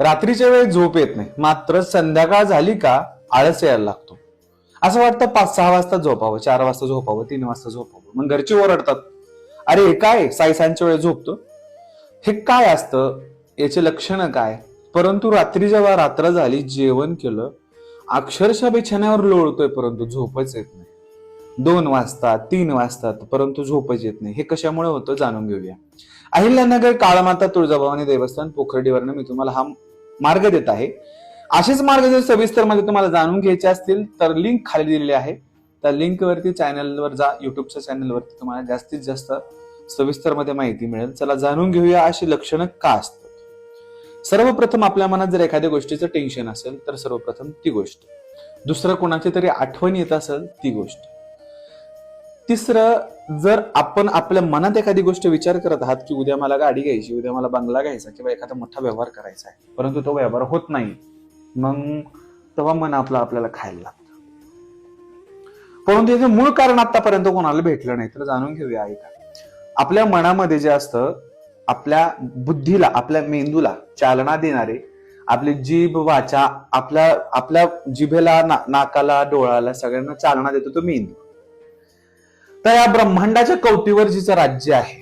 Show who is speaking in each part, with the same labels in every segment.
Speaker 1: रात्रीच्या वेळेस झोप येत नाही. मात्र संध्याकाळ झाली का आळस यायला लागतो. असं वाटतं पाच सहा वाजता झोपावं चार वाजता झोपावं तीन वाजता झोपावं. मग घरचे ओरडतात. अरे हे काय? साईसांच्या वेळेस झोपतो? हे काय असतं? याचे लक्षणं काय? परंतु रात्री जेव्हा रात्र झाली जेवण केलं अक्षरशः बिछाण्यावर लोळतोय परंतु झोपच येत नाही. दोन वाजता तीन वाजतात परंतु झोपच येत नाही. हे कशामुळे होतं? जाणून घेऊया. अहिल्यानगर काळमाता तुळजाभवानी देवस्थान पोखर्डीवरनं मी तुम्हाला हा मार्ग देत आहे. असेच मार्ग जर सविस्तरमध्ये तुम्हाला जाणून घ्यायचे असतील तर लिंक खाली दिलेली आहे. त्या लिंक वरती चॅनलवर जा युट्यूबच्या चॅनलवरती तुम्हाला जास्तीत जास्त सविस्तरमध्ये माहिती मिळेल. चला जाणून घेऊया अशी लक्षणं का असतात. सर्वप्रथम आपल्या मनात जर एखाद्या गोष्टीचं टेन्शन असेल तर सर्वप्रथम ती गोष्ट. दुसरं कोणाची तरी आठवण येत असेल ती गोष्ट. तिसरं जर आपण आपल्या मनात एखादी गोष्ट विचार करत आहात की उद्या मला गाडी घ्यायची उद्या मला बंगला घ्यायचा किंवा एखादा मोठा व्यवहार करायचा आहे परंतु तो व्यवहार होत नाही मग तेव्हा मन आपला आपल्याला खायला लागतं. परंतु याचं मूळ कारण आतापर्यंत कोणाला भेटलं नाही तर जाणून घेऊया ऐका आपल्या मनामध्ये जे असतं आपल्या बुद्धीला आपल्या मेंदूला चालना देणारे आपली जीभ वाचा आपल्या आपल्या जिभेला ना- नाकाला डोळ्याला सगळ्यांना चालना देतो तो मेंदू. तर या ब्रह्मांडाच्या कवटीवर जिचं राज्य आहे.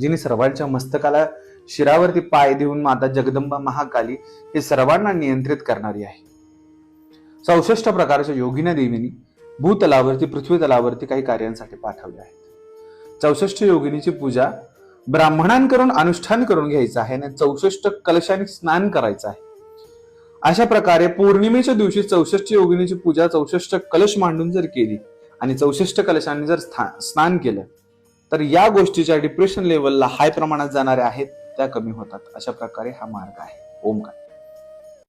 Speaker 1: जिने सर्वांच्या मस्तकाला शिरावरती पाय देऊन माता जगदंबा महाकाली हे सर्वांना नियंत्रित करणारी आहे. चौसष्ट प्रकारच्या योगिन्या देवीनी भूतलावरती पृथ्वी तलावरती काही कार्यांसाठी पाठवले आहेत. चौसष्ट योगिनीची पूजा ब्राह्मणांकडून अनुष्ठान करून घ्यायचं आहे आणि चौसष्ट कलशाने स्नान करायचं आहे. अशा प्रकारे पौर्णिमेच्या दिवशी चौसष्ट योगिनीची पूजा चौसष्ट कलश मांडून जर केली आणि चौसष्ट कलशांनी जर स्था- स्नान केलं तर या गोष्टीच्या डिप्रेशन लेवलला हाय प्रमाणात जाणाऱ्या आहेत त्या कमी होतात. अशा प्रकारे हा मार्ग आहे. ओमकार